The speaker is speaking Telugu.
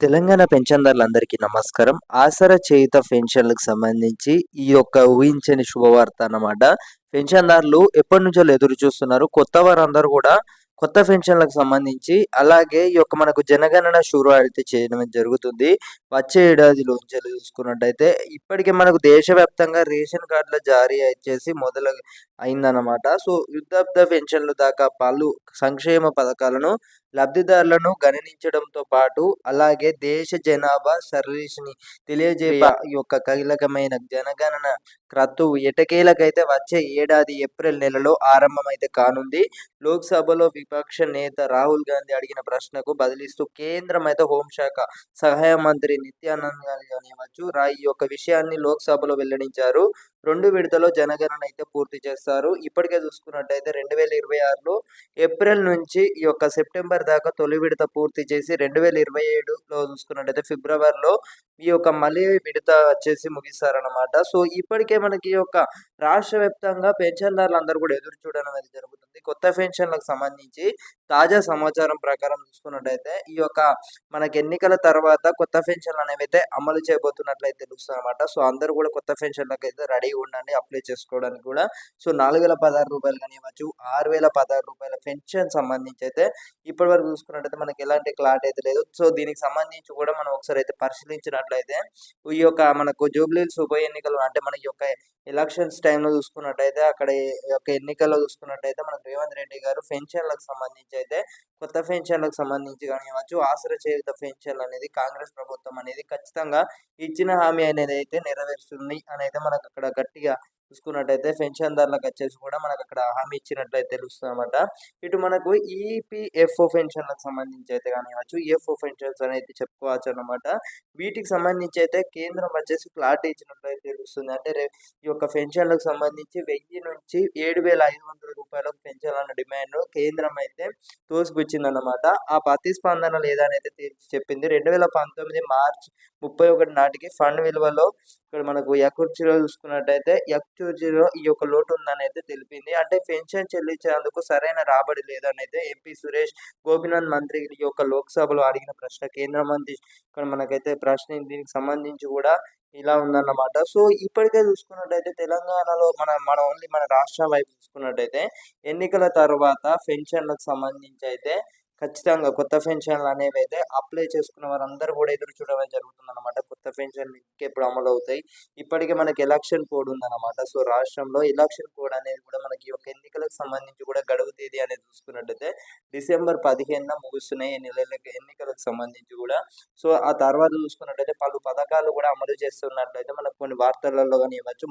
తెలంగాణ పెన్షన్దారులందరికీ నమస్కారం. ఆసరా చేయుత పెన్షన్లకు సంబంధించి ఈ యొక్క ఊహించని శుభవార్త అన్నమాట. పెన్షన్దారులు ఎప్పటి నుంచో ఎదురు చూస్తున్నారు కొత్త వారందరూ కూడా కొత్త పెన్షన్లకు సంబంధించి అలాగే ఈ యొక్క మనకు జనగణన షూరు అయితే చేయడం జరుగుతుంది. వచ్చే ఏడాదిలో చూసుకున్నట్టయితే ఇప్పటికే మనకు దేశవ్యాప్తంగా రేషన్ కార్డుల జారీ చేసి మొదలు అయిందన్నమాట. సో వృద్ధాప్య పెన్షన్లు దాకా పలు సంక్షేమ పథకాలను లబ్ధిదారులను గణనించడంతో పాటు అలాగే దేశ జనాభా సర్వీస్ని తెలియజే యొక్క కీలకమైన జనగణన క్రతువు ఎటకేలకైతే వచ్చే ఏడాది ఏప్రిల్ నెలలో ఆరంభమైతే కానుంది. లోక్సభలో విపక్ష నేత రాహుల్ గాంధీ అడిగిన ప్రశ్నకు బదిలిస్తూ కేంద్రం అయితే హోంశాఖ సహాయ మంత్రి నిత్యానంద్ గారు కానివ్వచ్చు రాయి ఈ యొక్క విషయాన్ని లోక్సభలో వెల్లడించారు. రెండు విడతలో జనగణన అయితే పూర్తి చేస్తారు. ఇప్పటికే చూసుకున్నట్టయితే రెండు వేల ఇరవై ఆరులో ఏప్రిల్ నుంచి ఈ యొక్క సెప్టెంబర్ దాకా తొలి విడత పూర్తి చేసి రెండు వేల ఇరవై ఏడులో చూసుకున్నట్టయితే ఫిబ్రవరిలో ఈ యొక్క మళ్ళీ విడత వచ్చేసి ముగిస్తారనమాట సో ఇప్పటికే మనకి ఈ యొక్క రాష్ట్ర వ్యాప్తంగా పెన్షన్దారులు అందరూ కూడా ఎదురు చూడడం అనేది జరుగుతుంది. కొత్త పెన్షన్లకు సంబంధించి తాజా సమాచారం ప్రకారం చూసుకున్నట్టయితే ఈ యొక్క మనకి ఎన్నికల తర్వాత కొత్త పెన్షన్లు అనేవి అయితే అమలు చేయబోతున్నట్లయితే తెలుస్తుంది అనమాట సో అందరూ కూడా కొత్త పెన్షన్లకు అయితే అయి ఉండండి అప్లై చేసుకోవడానికి కూడా. సో నాలుగు వేల పదహారు రూపాయలు కానివ్వచ్చు ఆరు వేల పదహారు రూపాయల పెన్షన్ సంబంధించి అయితే ఇప్పటి వరకు చూసుకున్నట్టయితే మనకి ఎలాంటి క్లాట్ అయితే లేదు. సో దీనికి సంబంధించి కూడా మనం ఒకసారి అయితే పరిశీలించినట్లయితే ఈ యొక్క మనకు జూబ్లీల్స్ ఉప ఎన్నికలు అంటే మన యొక్క ఎలక్షన్స్ టైంలో చూసుకున్నట్టయితే అక్కడ యొక్క ఎన్నికల్లో చూసుకున్నట్టయితే మనకు రేవంత్ రెడ్డి గారు పెన్షన్లకు సంబంధించి అయితే కొత్త పెన్షన్లకు సంబంధించి కానివ్వచ్చు ఆసర పెన్షన్లు అనేది కాంగ్రెస్ ప్రభుత్వం అనేది ఖచ్చితంగా ఇచ్చిన హామీ అనేది అయితే నెరవేరుస్తుంది అని అయితే మనకు అక్కడ గట్టిగా చూసుకున్నట్టయితే పెన్షన్దారులకు వచ్చేసి కూడా మనకు అక్కడ హామీ ఇచ్చినట్లయితే తెలుస్తుంది అనమాట ఇటు మనకు ఈపీఎఫ్ఓ పెన్షన్లకు సంబంధించి అయితే కానివ్వచ్చు ఈఎఫ్ఓ పెన్షన్స్ అనేది చెప్పుకోవచ్చు అనమాట వీటికి సంబంధించి అయితే కేంద్రం వచ్చేసి క్లారిటీ ఇచ్చినట్లయితే తెలుస్తుంది. అంటే ఈ యొక్క పెన్షన్లకు సంబంధించి వెయ్యి నుంచి ఏడు వేల ఐదు వందల రూపాయలకు పెంచాలన్న డిమాండ్ కేంద్రం అయితే తోసిపుచ్చిందన్నమాట. ఆ ప్రతిస్పందన లేదనైతే చెప్పింది. రెండు వేల పంతొమ్మిది మార్చ్ ముప్పై ఒకటి నాటికి ఫండ్ విలువలో ఇక్కడ మనకు యకుర్చిలో చూసుకున్నట్టయితే యకుర్చిలో ఈ యొక్క లోటు ఉందని అయితే తెలిపింది. అంటే పెన్షన్ చెల్లించేందుకు సరైన రాబడి లేదని అయితే ఎంపీ సురేష్ గోపినాథ్ మంత్రి యొక్క లోక్సభలో అడిగిన ప్రశ్న కేంద్ర మంత్రి ఇక్కడ మనకైతే ప్రశ్న దీనికి సంబంధించి కూడా ఇలా ఉందన్నమాట. సో ఇప్పటికే చూసుకున్నట్టయితే తెలంగాణలో మన మన ఓన్లీ మన రాష్ట్రం వైపు చూసుకున్నట్టయితే ఎన్నికల తర్వాత పెన్షన్లకు సంబంధించి అయితే ఖచ్చితంగా కొత్త పెన్షన్లు అనేవి అయితే అప్లై చేసుకున్న వారందరూ కూడా ఎదురు చూడడం జరుగుతుంది అనమాట కొత్త పెన్షన్లు ఇంకెప్పుడు అమలు అవుతాయి. ఇప్పటికే మనకి ఎలక్షన్ కోడ్ ఉందన్నమాట. సో రాష్ట్రంలో ఎలక్షన్ కోడ్ అనేది కూడా మనకి ఒక ఎన్నికలకు సంబంధించి కూడా గడువు తేదీ అనేది చూసుకున్నట్టయితే డిసెంబర్ పదిహేనున ముగుస్తున్నాయి. నెలలకు ఎన్నికలకు సంబంధించి కూడా. సో ఆ తర్వాత చూసుకున్నట్టయితే పలు పథకాలు కూడా అమలు చేస్తున్నట్లయితే మనకు కొన్ని వార్తలలో కానీ ఇవ్వచ్చు